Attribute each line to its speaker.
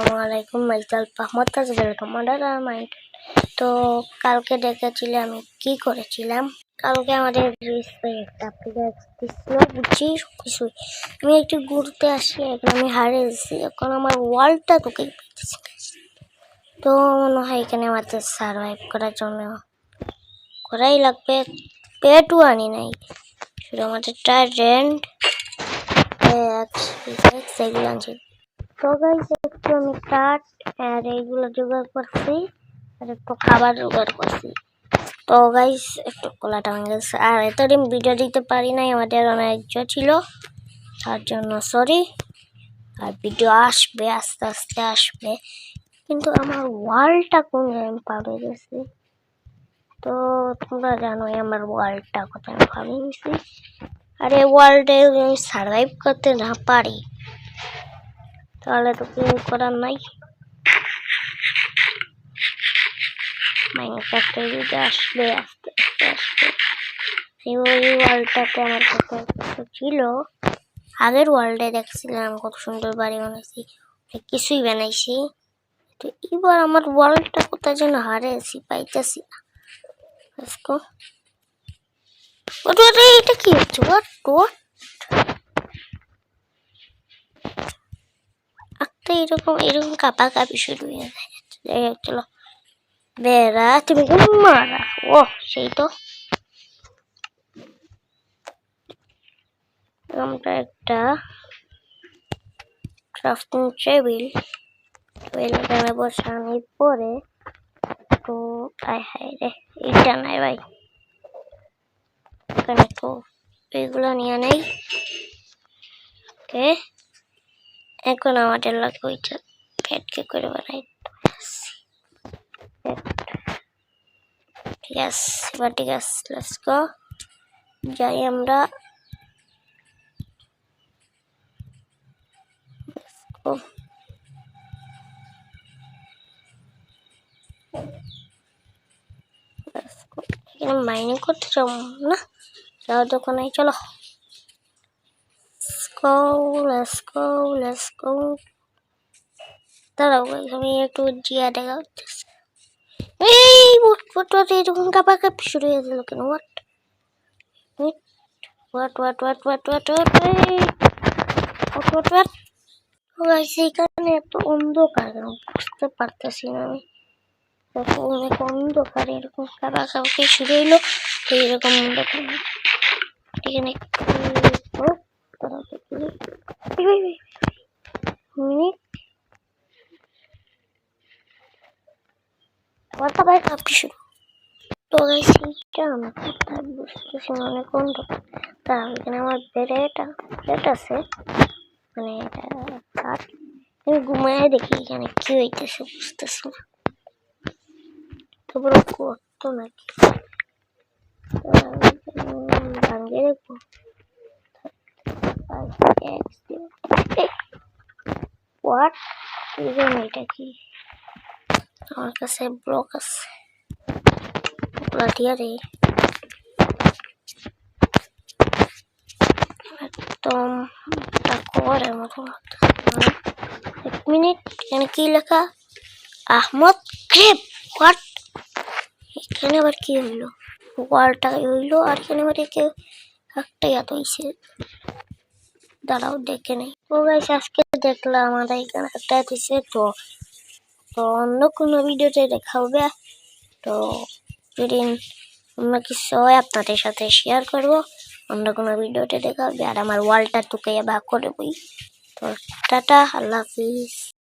Speaker 1: আসসালামাইকুম মাইজাল আহমদ তাজ ওয়েলকাম তো কালকে দেখেছিলে আমি কি করেছিলাম? কালকে আমাদের দিচ্ছিল বুঝছি আমি একটু ঘুরতে আসি, এখন আমি হারিয়ে গেছি, এখন আমার ওয়ার্ল্ডটা তোকে তো মনে হয় এখানে আমাদের সার্ভাইভ করার জন্য করাই লাগবে। পেটও আনি নাই, শুধু আমাদের ট্রাইডেন্ট সেগুলো আনছি। তো গাইস একটু আমি কাঠ আর এইগুলো জোগাড় করছি আর একটু খাবার জোগাড় করছি। তো গাইস একটু কলাটা ভেঙে গেছে। আর এতদিন ভিডিও দিতে পারি নাই, আমাদের অনেক ইচ্ছা ছিল। তার জন্য সরি আর ভিডিও আসবে, আস্তে আস্তে আসবে। কিন্তু আমার ওয়ালটা কোন আমি পাবে গেছি? তো তোমরা জানোই আমার ওয়ালটা কোথায় পাবে গেছি। আর এই ওয়ার্ল্ডে আমি সার্ভাইভ করতে না পারি তাহলে তো কিছু করার নাই। মাইনক্রাফটে যদি আসবে, আস্তে আস্তে আসবে। এই ওই ওয়ার্ল্ডটাতে আমার কত ছিল। আগের ওয়ার্ল্ডে দেখছিলাম কত সুন্দর বাড়ি বানাইছি। কিছুই বানাইছি। তো এবার আমার ওয়ার্ল্ডটা কোথায় যেন হারেছি পাইতেছি না। এটা কি? হচ্ছে what? এরকম এরকম কাপা কাপি শুরু হয়ে যায়। চলো। বেড়া, তুমি মারা। ও, সেই তো। একটা ক্রাফটিং টেবিল টেবিলে বসানোর পরে তো আয় হায় রে এইটা নাই ভাই। এখানে তো এইগুলো নিয়ে নেই। ওকে এখন আমাদের লাগবে ওইটা ফ্যাটকে করে বানাই। ঠিক আছে এবার ঠিক আছে লেটস গো যাই আমরা। মাইনিং করতে যাব না? যাও দোকানে চলো। Go, let's go, let's go. দাঁড়াও guys, আমি একটু জিয়া দেখা হচ্ছে এই বুট বুট বুট এরকম কাপা কাপি শুরু হয়ে গেল কেন what what what what what what what what what what guys এইখানে এত অন্ধকার কেন বুঝতে পারতেছি না আমি দেখো অনেক অন্ধকার এরকম কাপা কাপি শুরু হইল এইরকম অন্ধকার এখানে ও দাঁড়াও দেখি wait, wait, wait. Minute. What about caption? তো সেইটা আমাকে বুঝতেছি মনে কোন তা এখানে আমার বেড়ে এটা প্লেট আছে মানে এটা কাঠ আমি ঘুমায় দেখি এখানে কি হইতেছে বুঝতেছি না তারপরে করতো নাকি ভাঙিয়ে দেখব হোয়াট এটা কি আমার কাছে ব্লক আছে লাঠিয়ারে একদম করে মতো এক মিনিট এখানে কি লেখা আহমদ ক্রেপ হোয়াট এখানে আবার কি হইল ওয়ালটা হইল আর এখানে আবার কেউ একটা ইয়াত হইছে দাঁড়াও দেখে নেই। ও গাইস আজকে দেখলাম আমাদের এখানে একটা দিছে, তো তো অন্য কোনো ভিডিওতে দেখা হবে। তো যদি অন্য কিছু হয় আপনাদের সাথে শেয়ার করব, অন্য কোনো ভিডিওতে দেখা হবে। আর আমার ওয়ালটা টুকাইয়া ভাগ করে বই। তো টাটা, আল্লাহ হাফিজ।